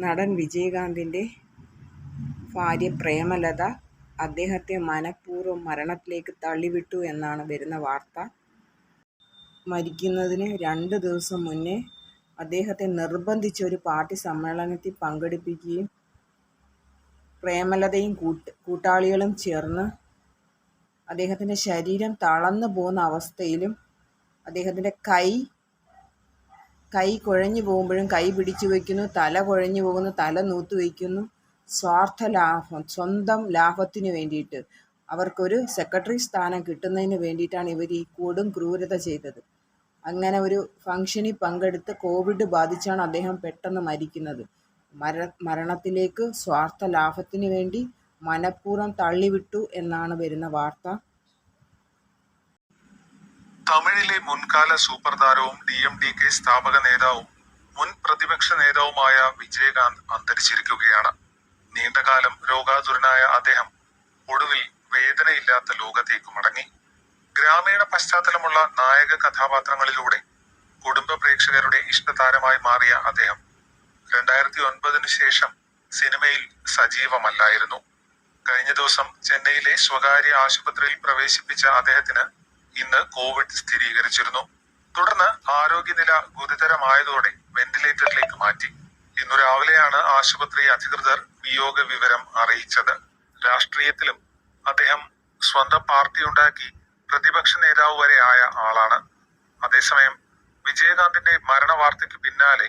നടൻ വിജയകാന്തിന്റെ ഭാര്യ പ്രേമലത അദ്ദേഹത്തെ മനഃപൂർവം മരണത്തിലേക്ക് തള്ളിവിട്ടു എന്നാണ് വരുന്ന വാർത്ത. മരിക്കുന്നതിന് രണ്ട് ദിവസം മുന്നേ അദ്ദേഹത്തെ നിർബന്ധിച്ച് ഒരു പാർട്ടി സമ്മേളനത്തിൽ പങ്കെടുപ്പിക്കുകയും പ്രേമലതയും കൂട്ടാളികളും ചേർന്ന് അദ്ദേഹത്തിന്റെ ശരീരം തളർന്നു പോകുന്ന അവസ്ഥയിലും അദ്ദേഹത്തിന്റെ കൈ കൈ കുഴഞ്ഞു പോകുമ്പോഴും കൈ പിടിച്ചു വയ്ക്കുന്നു തല കുഴഞ്ഞു പോകുന്നു തല നൂത്തു വയ്ക്കുന്നു. സ്വാർത്ഥ ലാഭം സ്വന്തം ലാഭത്തിന് വേണ്ടിയിട്ട്. അവർക്കൊരു സെക്രട്ടറി സ്ഥാനം കിട്ടുന്നതിന് വേണ്ടിയിട്ടാണ് ഇവർ ഈ കൂടും ക്രൂരത ചെയ്തത്. അങ്ങനെ ഒരു ഫംഗ്ഷനിൽ പങ്കെടുത്ത് കോവിഡ് ബാധിച്ചാണ് അദ്ദേഹം പെട്ടെന്ന് മരിക്കുന്നത്. മര മരണത്തിലേക്ക് സ്വാർത്ഥ ലാഭത്തിന് വേണ്ടി മനഃപൂർവം തള്ളിവിട്ടു എന്നാണ് വരുന്ന വാർത്ത. തമിഴിലെ മുൻകാല സൂപ്പർ താരവും ഡി എം ഡി കെ സ്ഥാപക നേതാവും മുൻ പ്രതിപക്ഷ നേതാവുമായ വിജയകാന്ത് അന്തരിച്ചിരിക്കുകയാണ്. നീണ്ടകാലം രോഗാതുരനായ അദ്ദേഹം ഒടുവിൽ വേദനയില്ലാത്ത ലോകത്തേക്ക് മടങ്ങി. ഗ്രാമീണ പശ്ചാത്തലമുള്ള നായക കഥാപാത്രങ്ങളിലൂടെ കുടുംബ പ്രേക്ഷകരുടെ ഇഷ്ടതാരമായി മാറിയ അദ്ദേഹം രണ്ടായിരത്തി ഒൻപതിനു ശേഷം സിനിമയിൽ സജീവമല്ലായിരുന്നു. കഴിഞ്ഞ ദിവസം ചെന്നൈയിലെ സ്വകാര്യ ആശുപത്രിയിൽ പ്രവേശിപ്പിച്ച അദ്ദേഹത്തിന് ഇന്ന് കോവിഡ് സ്ഥിരീകരിച്ചിരുന്നു. തുടർന്ന് ആരോഗ്യനില ഗുരുതരമായതോടെ വെന്റിലേറ്ററിലേക്ക് മാറ്റി. ഇന്നു രാവിലെയാണ് ആശുപത്രി അധികൃതർ വിയോഗ വിവരം അറിയിച്ചത്. രാഷ്ട്രീയത്തിലും അദ്ദേഹം സ്വന്തം പാർട്ടി ഉണ്ടാക്കി പ്രതിപക്ഷ നേതാവ് വരെ ആയ ആളാണ്. അതേസമയം വിജയകാന്തിന്റെ മരണ വാർത്തയ്ക്ക് പിന്നാലെ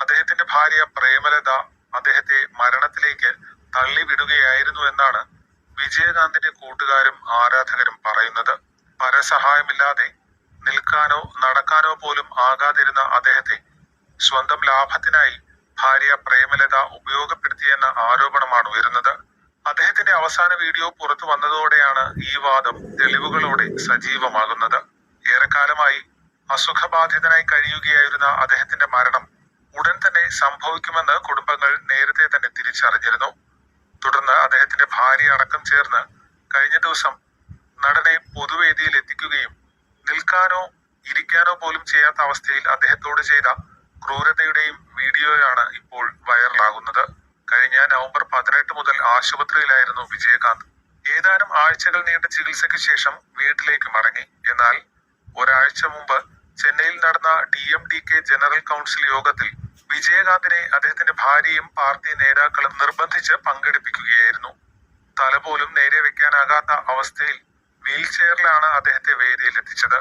അദ്ദേഹത്തിന്റെ ഭാര്യ പ്രേമലത അദ്ദേഹത്തെ മരണത്തിലേക്ക് തള്ളിവിടുകയായിരുന്നു എന്നാണ് വിജയകാന്തിന്റെ കൂട്ടുകാരും ആരാധകരും പറയുന്നത്. പരസഹായമില്ലാതെ നിൽക്കാനോ നടക്കാനോ പോലും ആകാതിരുന്ന അദ്ദേഹത്തെ സ്വന്തം ലാഭത്തിനായി ഭാര്യ പ്രേമലത ഉപയോഗപ്പെടുത്തിയെന്ന ആരോപണമാണ് ഉയരുന്നത്. അദ്ദേഹത്തിന്റെ അവസാന വീഡിയോ പുറത്തു വന്നതോടെയാണ് ഈ വാദം തെളിവുകളോടെ സജീവമാകുന്നത്. ഏറെക്കാലമായി അസുഖബാധിതനായി കഴിയുകയായിരുന്ന അദ്ദേഹത്തിന്റെ മരണം ഉടൻ തന്നെ സംഭവിക്കുമെന്ന് കുടുംബങ്ങൾ നേരത്തെ തന്നെ തിരിച്ചറിഞ്ഞിരുന്നു. തുടർന്ന് അദ്ദേഹത്തിന്റെ ഭാര്യ അടക്കം ചേർന്ന് കഴിഞ്ഞ ദിവസം നടനെ പൊതുവേദിയിൽ എത്തിക്കുകയും നിൽക്കാനോ ഇരിക്കാനോ പോലും ചെയ്യാത്ത അവസ്ഥയിൽ അദ്ദേഹത്തോട് ചെയ്ത ക്രൂരതയുടെയും വീഡിയോയാണ് ഇപ്പോൾ വൈറലാകുന്നത്. കഴിഞ്ഞ നവംബർ പതിനെട്ട് മുതൽ ആശുപത്രിയിലായിരുന്നു വിജയകാന്ത്. ഏതാനും ആഴ്ചകൾ നീണ്ട ചികിത്സയ്ക്ക് ശേഷം വീട്ടിലേക്ക് മടങ്ങി. എന്നാൽ ഒരാഴ്ച മുമ്പ് ചെന്നൈയിൽ നടന്ന D M D K general council യോഗത്തിൽ വിജയകാന്തിനെ അദ്ദേഹത്തിന്റെ ഭാര്യയും പാർട്ടി നേതാക്കളും നിർബന്ധിച്ച് പങ്കെടുപ്പിക്കുകയായിരുന്നു. തല പോലും നേരെ വെക്കാനാകാത്ത അവസ്ഥയിൽ വീൽ ചെയറിലാണ് അദ്ദേഹത്തെ വേദിയിൽ എത്തിച്ചത്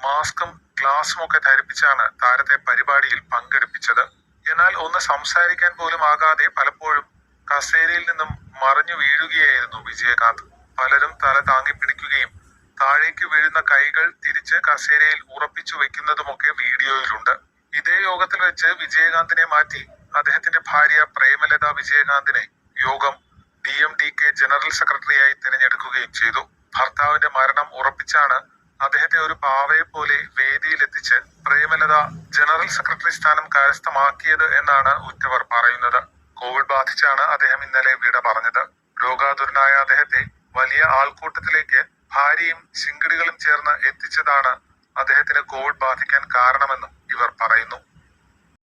മാസ്കും ഗ്ലാസും ഒക്കെ ധരിപ്പിച്ചാണ് താരത്തെ പരിപാടിയിൽ പങ്കെടുപ്പിച്ചത്. എന്നാൽ ഒന്ന് സംസാരിക്കാൻ പോലും ആകാതെ പലപ്പോഴും കസേരയിൽ നിന്നും മറിഞ്ഞു വീഴുകയായിരുന്നു വിജയകാന്ത്. പലരും തല താങ്ങി പിടിക്കുകയും താഴേക്ക് വീഴുന്ന കൈകൾ തിരിച്ച് കസേരയിൽ ഉറപ്പിച്ചു വെക്കുന്നതുമൊക്കെ വീഡിയോയിലുണ്ട്. ഇതേ യോഗത്തിൽ വെച്ച് വിജയകാന്തിനെ മാറ്റി അദ്ദേഹത്തിന്റെ ഭാര്യ പ്രേമലത വിജയകാന്തിനെ യോഗം D M D K general സെക്രട്ടറിയായി തിരഞ്ഞെടുക്കുകയും ചെയ്തു. ഭർത്താവിന്റെ മരണം ഉറപ്പിച്ചാണ് അദ്ദേഹത്തെ ഒരു പാവയെ പോലെ വേദിയിലെത്തിച്ച് പ്രേമലത ജനറൽ സെക്രട്ടറി സ്ഥാനം കരസ്ഥമാക്കിയത് എന്നാണ് ഉറ്റവർ പറയുന്നത്. കോവിഡ് ബാധിച്ചാണ് അദ്ദേഹം ഇന്നലെ വിട പറഞ്ഞത്. രോഗാതുരനായ അദ്ദേഹത്തെ വലിയ ആൾക്കൂട്ടത്തിലേക്ക് ഭാര്യയും ശിങ്കിടികളും ചേർന്ന് എത്തിച്ചതാണ് അദ്ദേഹത്തിന് കോവിഡ് ബാധിക്കാൻ കാരണമെന്നും ഇവർ പറയുന്നു.